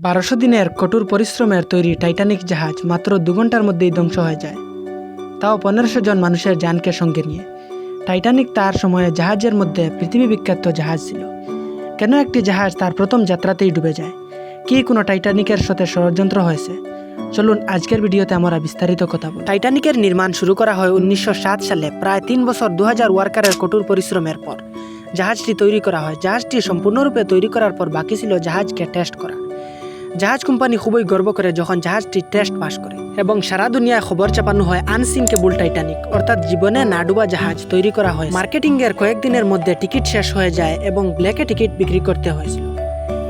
বারোশো দিনের কঠোর পরিশ্রমের তৈরি টাইটানিক জাহাজ মাত্র দু ঘণ্টার মধ্যেই ধ্বংস হয়ে যায়। তাও পনেরোশো জন মানুষের যানকে সঙ্গে নিয়ে। টাইটানিক তার সময়ে জাহাজের মধ্যে পৃথিবী বিখ্যাত জাহাজ ছিল। কেন একটি জাহাজ তার প্রথম যাত্রাতেই ডুবে যায়? কি কোনো টাইটানিকের সাথে ষড়যন্ত্র হয়েছে? চলুন আজকের ভিডিওতে আমরা বিস্তারিত কথা বলি। টাইটানিকের নির্মাণ শুরু করা হয় উনিশশো সাত সালে, প্রায় তিন বছর দু হাজার ওয়ার্কারের কঠোর পরিশ্রমের পর। জাহাজটি তৈরি করা হয়। জাহাজটি সম্পূর্ণরূপে তৈরি করার পর বাকি ছিল জাহাজকে টেস্ট করা। জাহাজ কোম্পানি খুবই গর্ব করে যখন জাহাজটি টেস্ট পাস করে। এবং সারা দুনিয়ায় খবর চাপানো হয় আনসিঙ্কেবল টাইটানিক। অর্থাৎ জীবনে না ডুবা জাহাজ তৈরি করা হয় মার্কেটিং এর কয়েকদিনের মধ্যে টিকিট শেষ হয়ে যায় এবং ব্ল্যাকে টিকিট বিক্রি করতে হয়েছিল।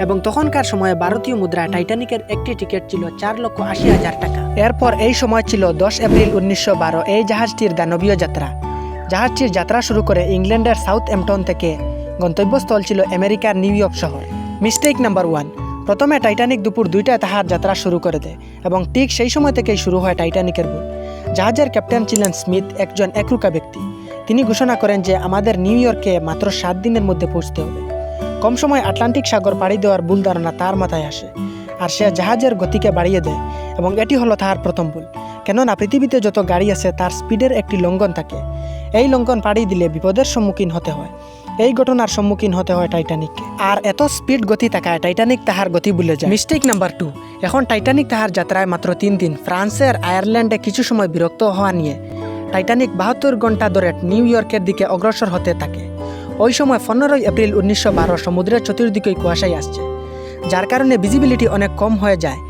এবং তখনকার সময়ে ভারতীয় মুদ্রা টাইটানিকের একটি টিকিট ছিল চার লক্ষ আশি হাজার টাকা। এরপর এই সময় ছিল দশ এপ্রিল উনিশশো বারো, এই জাহাজটির দানবীয় যাত্রা। জাহাজটির যাত্রা শুরু করে ইংল্যান্ডের সাউথ এম্পটন থেকে গন্তব্যস্থল ছিল আমেরিকার নিউ ইয়র্ক শহর। মিস্টেক নাম্বার ওয়ান প্রথমে টাইটানিক দুপুর দুইটায় তাহার যাত্রা শুরু করে দেয় এবং ঠিক সেই সময় থেকেই শুরু হয় টাইটানিকের ভুল জাহাজের ক্যাপ্টেন ছিলেন স্মিথ একজন একরুকা ব্যক্তি। তিনি ঘোষণা করেন যে আমাদের নিউ ইয়র্কে মাত্র সাত দিনের মধ্যে পৌঁছতে হবে। কম সময় আটলান্টিক সাগর পাড়ি দেওয়ার ভুল ধারণা তার মাথায় আসে আর সে জাহাজের গতিকে বাড়িয়ে দেয় এবং এটি হলো তাহার প্রথম ভুল। কেননা পৃথিবীতে যত গাড়ি আছে তার স্পিডের একটি লঙ্ঘন থাকে। এই লঙ্ঘন পাড়ি দিলে বিপদের সম্মুখীন হতে হয়। এই ঘটনার সম্মুখীন হতে হয় টাইটানিক আর এত স্পিড গতি থাকায় টাইটানিক তাহার গতি ভুলে যায়। মিস্টেক নাম্বার টু এখন টাইটানিক তাহার যাত্রায় মাত্র তিন দিন। ফ্রান্সের আয়ারল্যান্ডে কিছু সময় বিরক্ত হওয়া নিয়ে। টাইটানিক বাহাত্তর ঘণ্টা ধরে নিউ ইয়র্কের দিকে অগ্রসর হতে থাকে। ওই সময় পনেরোই এপ্রিল উনিশশো বারো সমুদ্রের চতুর্দিকে কুয়াশাই আসছে। যার কারণে ভিজিবিলিটি অনেক কম হয়ে যায়।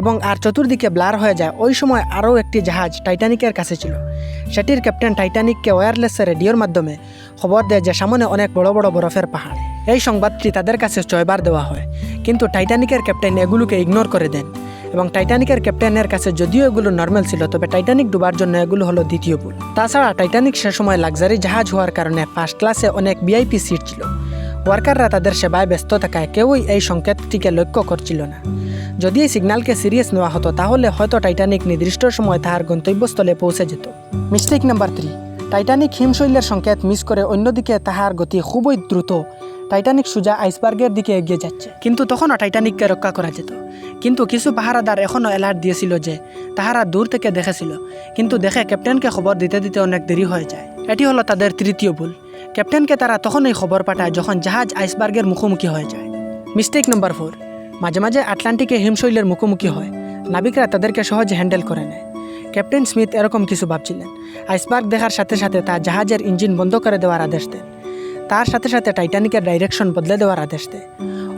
এবং আর চতুর্দিকে ব্লার হয়ে যায়, ওই সময় আরও একটি জাহাজ টাইটানিকের কাছে ছিল। সেটির ক্যাপ্টেন টাইটানিককে ওয়্যারলেস রেডিওর মাধ্যমে খবর দেয় যে সামনে অনেক বড় বড় বরফের পাহাড়। এই সংবাদটি তাদের কাছে ছয়বার দেওয়া হয়, কিন্তু টাইটানিকের ক্যাপ্টেন এগুলোকে ইগনোর করে দেন এবং টাইটানিকের ক্যাপ্টেনের কাছে যদিও এগুলো নর্মাল ছিল, তবে টাইটানিক ডুবার জন্য এগুলো হলো দ্বিতীয় ভুল। তাছাড়া টাইটানিক সে সময় লাক্সারি জাহাজ হওয়ার কারণে ফার্স্ট ক্লাসে অনেক ভিআইপি সিট ছিল। ওয়ার্কাররা তাদের সেবায় ব্যস্ত থাকায় কেউই এই সংকেতটিকে লক্ষ্য করছিল না। যদি এই সিগন্যালকে সিরিয়াস নেওয়া হতো, তাহলে হয়তো টাইটানিক নির্দিষ্ট সময় তাহার গন্তব্যস্থলে পৌঁছে যেত। মিস্টেক নাম্বার থ্রি টাইটানিক হিমশৈলের সংকেত মিস করে অন্যদিকে তাহার গতি খুবই দ্রুত। টাইটানিক সুজা আইসবার্গের দিকে এগিয়ে যাচ্ছে। কিন্তু তখনও টাইটানিককে রক্ষা করা যেত। কিন্তু কিছু পাহারাদার এখনও অ্যালার্ট দিয়েছিল যে তাহারা দূর থেকে দেখেছিল। কিন্তু দেখে ক্যাপ্টেনকে খবর দিতে দিতে অনেক দেরি হয়ে যায়। এটি হলো তাদের তৃতীয় ভুল। ক্যাপ্টেনকে তারা তখনই খবর পাঠায় যখন জাহাজ আইসবার্গের মুখোমুখি হয়ে যায়। মিস্টেক নম্বর ফোর মাঝে মাঝে আটলান্টিকে হিমশৈলের মুখোমুখি হয়। নাবিকরা তাদেরকে সহজে হ্যান্ডেল করে নেয়। ক্যাপ্টেন স্মিথ এরকম কিছু ভাবছিলেন। আইসবার্গ দেখার সাথে সাথে তার জাহাজের ইঞ্জিন বন্ধ করে দেওয়ার আদেশ দেন। তার সাথে সাথে টাইটানিকের ডাইরেকশন বদলে দেওয়ার আদেশ দেয়।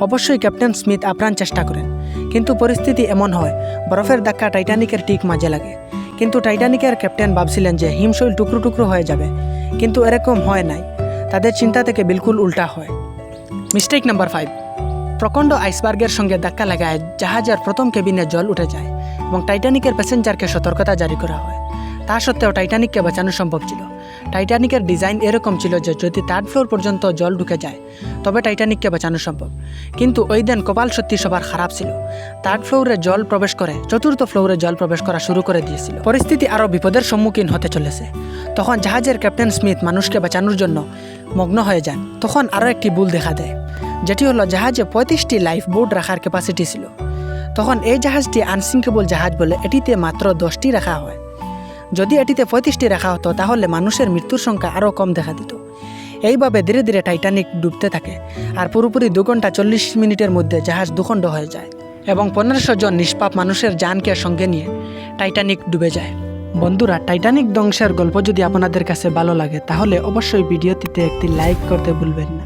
অবশ্যই ক্যাপ্টেন স্মিথ আপ্রাণ চেষ্টা করেন। কিন্তু পরিস্থিতি এমন হয়, বরফের ধাক্কা টাইটানিকের ঠিক মাঝে লাগে। কিন্তু টাইটানিকের ক্যাপ্টেন ভাবছিলেন যে হিমশৈল টুকরো টুকরো হয়ে যাবে। কিন্তু এরকম হয় নাই। তাদের চিন্তা থেকে বিলকুল উল্টা হয়। Mistake number five. প্রকাণ্ড আইসবার্গের সঙ্গে ধাক্কা লাগায় জাহাজের প্রথম কেবিনে জল উঠে যায় এবং টাইটানিকের প্যাসেঞ্জারকে সতর্কতা জারি করা হয়। তা সত্ত্বেও টাইটানিককে বাঁচানো সম্ভব ছিল। টাইটানিকের ডিজাইন এরকম ছিল যে যদি থার্ড ফ্লোর পর্যন্ত জল ঢুকে যায়, তবে টাইটানিককে বাঁচানো সম্ভব। কিন্তু ওই দিন কপাল সত্যি সবার খারাপ ছিল। থার্ড ফ্লোরে জল প্রবেশ করে, চতুর্থ ফ্লোরে জল প্রবেশ করা শুরু করে দিয়েছিল। পরিস্থিতি আরও বিপদের সম্মুখীন হতে চলেছে। তখন জাহাজের ক্যাপ্টেন স্মিথ মানুষকে বাঁচানোর জন্য মগ্ন হয়ে যান। তখন আরও একটি ভুল দেখা দেয়। যেটি হলো জাহাজে পঁয়ত্রিশটি লাইফ বোট রাখার ক্যাপাসিটি ছিল। তখন এই জাহাজটি আনসিঙ্কেবল জাহাজ বলে এটিতে মাত্র দশটি রাখা হয়। যদি এটিতে পঁয়ত্রিশটি রাখা হতো, তাহলে মানুষের মৃত্যুর সংখ্যা আরও কম দেখা দিত। এইভাবে ধীরে ধীরে টাইটানিক ডুবতে থাকে আর পুরোপুরি দু ঘণ্টা চল্লিশ মিনিটের মধ্যে জাহাজ দুখণ্ড হয়ে যায় এবং পনেরোশো জন নিষ্পাপ মানুষের জানকে সঙ্গে নিয়ে টাইটানিক ডুবে যায়। বন্ধুরা টাইটানিক ধ্বংসের গল্প যদি আপনাদের কাছে ভালো লাগে, তাহলে অবশ্যই ভিডিওটিতে একটি লাইক করতে ভুলবেন না।